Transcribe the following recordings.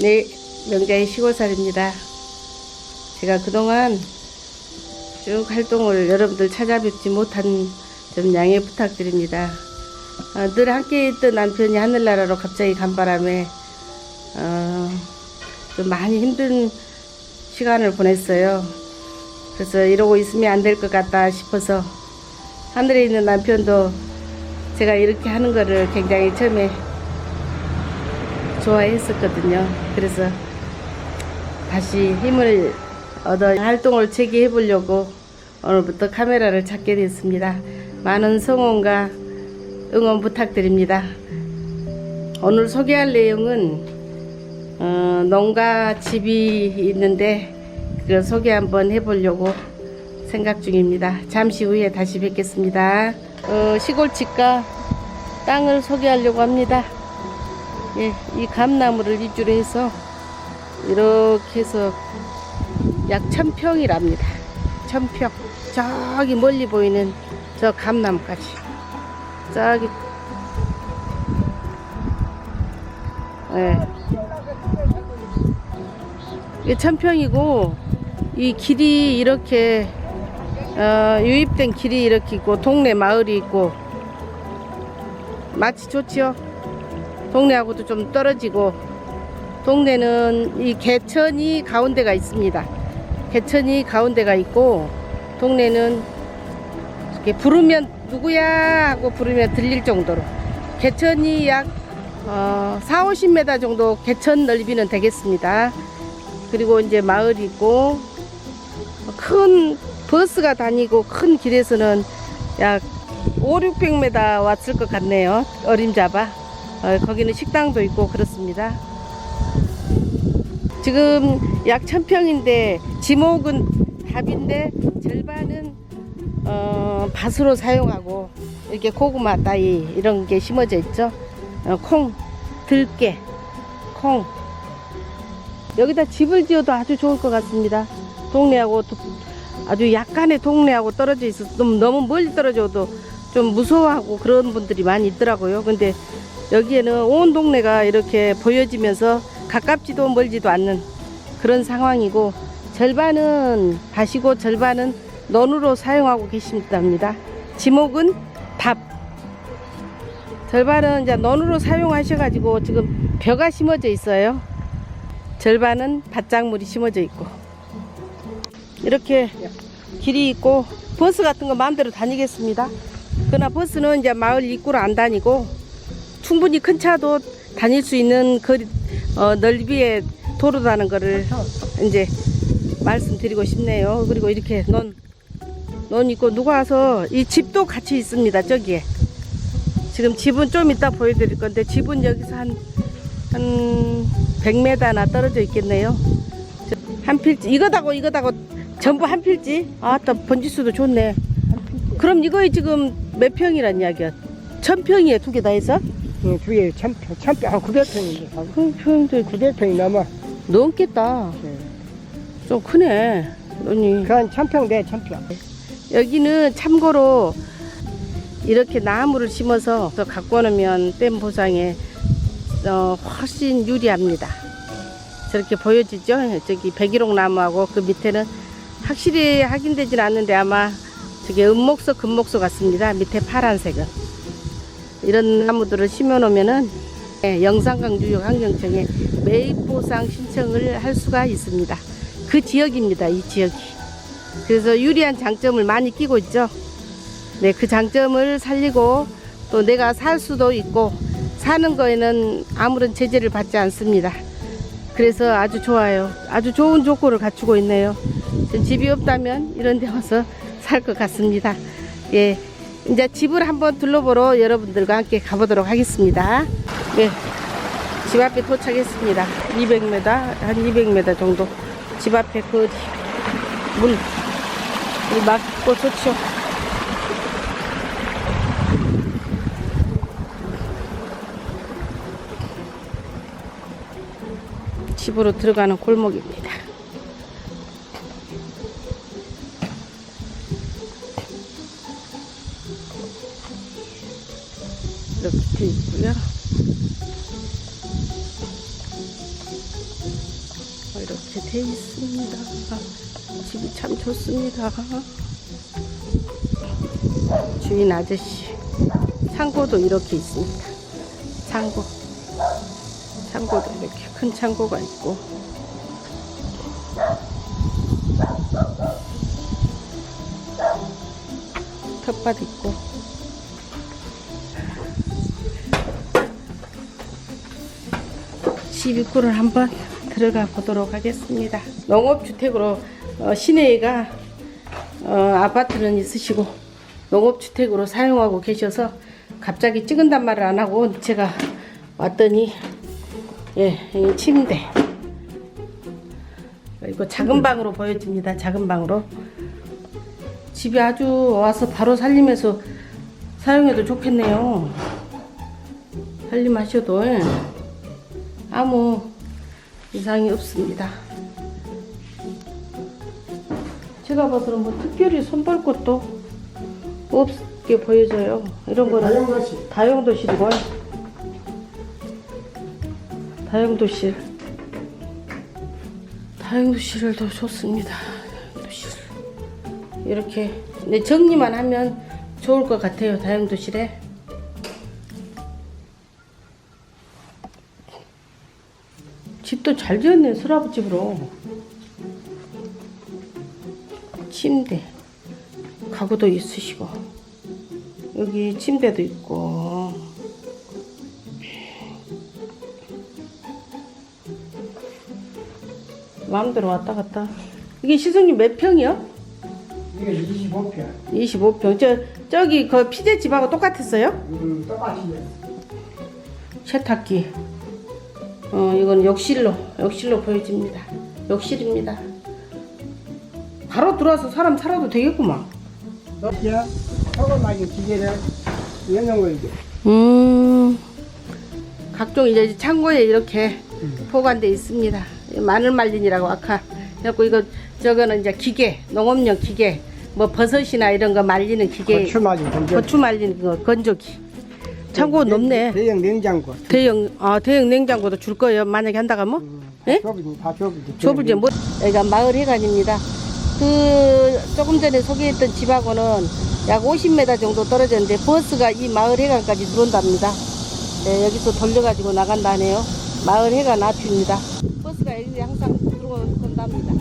네, 명자의 시골살입니다. 제가 그동안 쭉 활동을 여러분들 찾아뵙지 못한 점 양해 부탁드립니다. 어, 늘 함께 있던 남편이 하늘나라로 갑자기 간 바람에 어, 좀 많이 힘든 시간을 보냈어요. 그래서 이러고 있으면 안 될 것 같다 싶어서 하늘에 있는 남편도 제가 이렇게 하는 거를 굉장히 처음에 좋아했었거든요. 그래서 다시 힘을 얻어 활동을 재개해 보려고 오늘부터 카메라를 찾게 됐습니다. 많은 성원과 응원 부탁드립니다. 오늘 소개할 내용은 어, 농가 집이 있는데 그걸 소개 한번 해보려고 생각 중입니다. 잠시 후에 다시 뵙겠습니다. 어, 시골 집과 땅을 소개하려고 합니다. 예, 이 감나무를 위주로 해서 이렇게 해서 약 천평이랍니다. 천평. 저기 멀리 보이는 저 감나무까지. 저기. 예. 이게 천평이고, 이 길이 이렇게, 어, 유입된 길이 이렇게 있고, 동네 마을이 있고, 마치 좋지요? 동네하고도 좀 떨어지고 동네는 이 개천이 가운데가 있습니다. 개천이 가운데가 있고 동네는 이렇게 부르면 누구야 하고 부르면 들릴 정도로 개천이 약 어, 4, 50m 정도 개천 넓이는 되겠습니다. 그리고 이제 마을이 있고 큰 버스가 다니고 큰 길에서는 약 5, 600m 왔을 것 같네요. 어림잡아. 어, 거기는 식당도 있고 그렇습니다. 지금 약 천평인데 지목은 답인데 절반은 어, 밭으로 사용하고 이렇게 고구마 따위 이런 게 심어져 있죠. 어, 콩, 들깨, 콩. 여기다 집을 지어도 아주 좋을 것 같습니다. 동네하고 도- 아주 약간의 동네하고 떨어져 있어서 좀 너무 멀리 떨어져도 좀 무서워하고 그런 분들이 많이 있더라고요. 근데 여기에는 온 동네가 이렇게 보여지면서 가깝지도 멀지도 않는 그런 상황이고 절반은 밭이고 절반은 논으로 사용하고 계십니다. 지목은 밥. 절반은 이제 논으로 사용하셔가지고 지금 벼가 심어져 있어요. 절반은 밭작물이 심어져 있고 이렇게 길이 있고 버스 같은 거 마음대로 다니겠습니다. 그러나 버스는 이제 마을 입구로 안 다니고 충분히 큰 차도 다닐 수 있는 거리, 어, 넓이의 도로라는 거를 이제 말씀드리고 싶네요. 그리고 이렇게 논, 논 있고 누가 와서 이 집도 같이 있습니다. 저기에. 지금 집은 좀 이따 보여드릴 건데 집은 여기서 한, 한 100m나 떨어져 있겠네요. 저- 한 필지, 이거다고 이거다고 전부 한 필지? 아, 또 번지수도 좋네. 그럼 이거에 지금 몇 평이란 이야기야? 천 평이에 두개 다 해서? 어, 뒤에 천평, 천평 한 900평인데, 한그 평도 900평이 넘어. 넘겠다. 좀 크네. 논이. 그한 천평 돼, 천평. 여기는 참고로 이렇게 나무를 심어서 또 갖고 오면 댐 보상에 어, 훨씬 유리합니다. 저렇게 보여지죠? 저기 백일홍 나무하고 그 밑에는 확실히 확인되진 않는데 아마 저게 은목소, 금목소 같습니다. 밑에 파란색은. 이런 나무들을 심어 놓으면은 예, 영산강 유역 환경청에 매입 보상 신청을 할 수가 있습니다. 그 지역입니다. 이 지역이. 그래서 유리한 장점을 많이 끼고 있죠. 네, 그 장점을 살리고 또 내가 살 수도 있고 사는 거에는 아무런 제재를 받지 않습니다. 그래서 아주 좋아요. 아주 좋은 조건을 갖추고 있네요. 전 집이 없다면 이런 데 와서 살 것 같습니다. 예. 이제 집을 한번 둘러보러 여러분들과 함께 가보도록 하겠습니다. 네. 집 앞에 도착했습니다. 200m, 한 200m 정도. 집 앞에 그 문, 물 막고 좋죠. 집으로 들어가는 골목입니다. 집이 참 좋습니다. 주인 아저씨. 창고도 이렇게 있습니다. 창고. 창고도 이렇게 큰 창고가 있고. 텃밭 있고. 집 입구를 한번 들어가 보도록 하겠습니다. 농업주택으로 어, 시내가 어, 아파트는 있으시고 농업주택으로 사용하고 계셔서 갑자기 찍은단 말을 안 하고 제가 왔더니 예, 이 침대 그리고 작은 방으로 보여집니다. 작은 방으로 집이 아주 와서 바로 살림해서 사용해도 좋겠네요. 살림하셔도 예. 아무 이상이 없습니다. 제가 봐서는 뭐 특별히 손볼 것도 없게 보여져요. 이런 거는 다용도실. 다용도실이고 다용도실 다용도실도 좋습니다. 다용도실 이렇게 네, 정리만 하면 좋을 것 같아요. 다용도실에 집도 잘 지었네 수라부 집으로 침대 가구도 있으시고 여기 침대도 있고 마음대로 왔다 갔다 이게 시성님 몇 평이요? 이게 25평. 25평 저 저기 그 피제 집하고 똑같았어요? 음, 똑같이. 세탁기 어 이건 욕실로 욕실로 보여집니다. 욕실입니다. 바로 들어와서 사람 살아도 되겠구만. 높게 소금 많이 기계를 거 이제. 음 각종 이제 창고에 이렇게 보관돼 있습니다. 마늘 말린이라고 아까 그래갖고 이거 저거는 이제 기계 농업용 기계 뭐 버섯이나 이런 거 말리는 기계. 고추 많이 건져. 고추 말리는 거 건조기 창고 높네 대형 냉장고. 대형 아 대형 냉장고도 줄 거예요 만약에 한다가 뭐 예? 좁은 다 좁은. 좁을지 뭐 여기가 마을 해관입니다. 그 조금 전에 소개했던 집하고는 약 50m 정도 떨어졌는데 버스가 이 마을 해관까지 들어온답니다. 네, 여기서 돌려가지고 나간다 하네요. 마을 해관 앞입니다. 버스가 여기 항상 들어온답니다.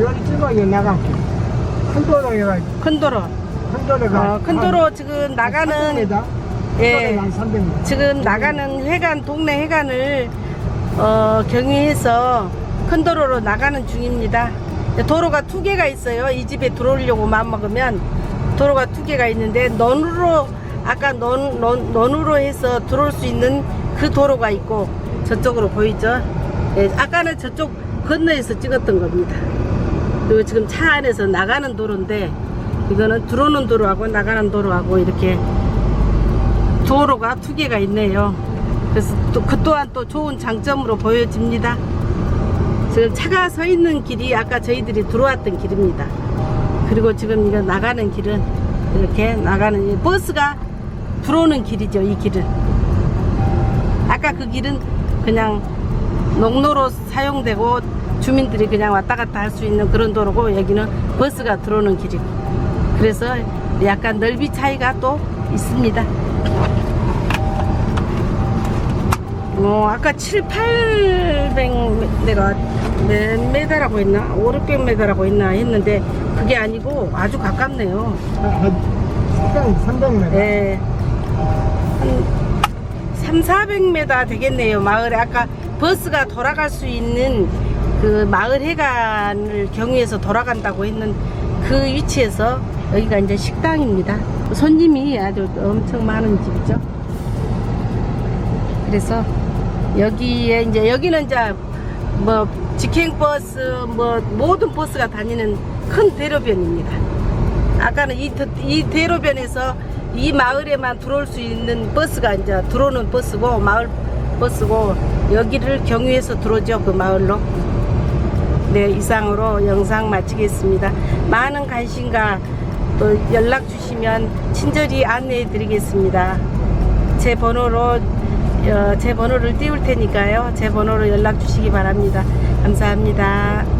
여기 찍어야 나가. 큰 도로 해가지고. 큰 도로, 큰 도로가. 어, 큰 도로 지금 나가는 예. 한 300m. 지금 나가는 회관 동네 회관을 어, 경유해서 큰 도로로 나가는 중입니다. 도로가 두 개가 있어요. 이 집에 들어오려고 마음 먹으면 도로가 두 개가 있는데 논으로 아까 논, 논, 논으로 해서 들어올 수 있는 그 도로가 있고 저쪽으로 보이죠? 예, 아까는 저쪽 건너에서 찍었던 겁니다. 그리고 지금 차 안에서 나가는 도로인데 이거는 들어오는 도로하고 나가는 도로하고 이렇게 도로가 두 개가 있네요. 그래서 또 그 또한 또 좋은 장점으로 보여집니다. 지금 차가 서 있는 길이 아까 저희들이 들어왔던 길입니다. 그리고 지금 이거 나가는 길은 이렇게 나가는 이 버스가 들어오는 길이죠. 이 길은 아까 그 길은 그냥 농로로 사용되고 주민들이 그냥 왔다 갔다 할 수 있는 그런 도로고 여기는 버스가 들어오는 길이고 그래서 약간 넓이 차이가 또 있습니다. 어, 아까 7, 800 내가 몇 메다라고 했나? 5, 600 메다라고 했나 했는데 그게 아니고 아주 가깝네요. 한 300m. 예. 한 3, 400m 되겠네요. 마을에 아까 버스가 돌아갈 수 있는 그 마을 해관을 경유해서 돌아간다고 했는 그 위치에서 여기가 이제 식당입니다. 손님이 아주 엄청 많은 집이죠. 그래서 여기에 이제 여기는 이제 뭐 직행버스 뭐 모든 버스가 다니는 큰 대로변입니다. 아까는 이, 더- 이 대로변에서 이 마을에만 들어올 수 있는 버스가 이제 들어오는 버스고 마을 버스고 여기를 경유해서 들어오죠 그 마을로. 네 이상으로 영상 마치겠습니다. 많은 관심과 또 연락 주시면 친절히 안내해 드리겠습니다. 제 번호로 어, 제 번호를 띄울 테니까요. 제 번호로 연락 주시기 바랍니다. 감사합니다.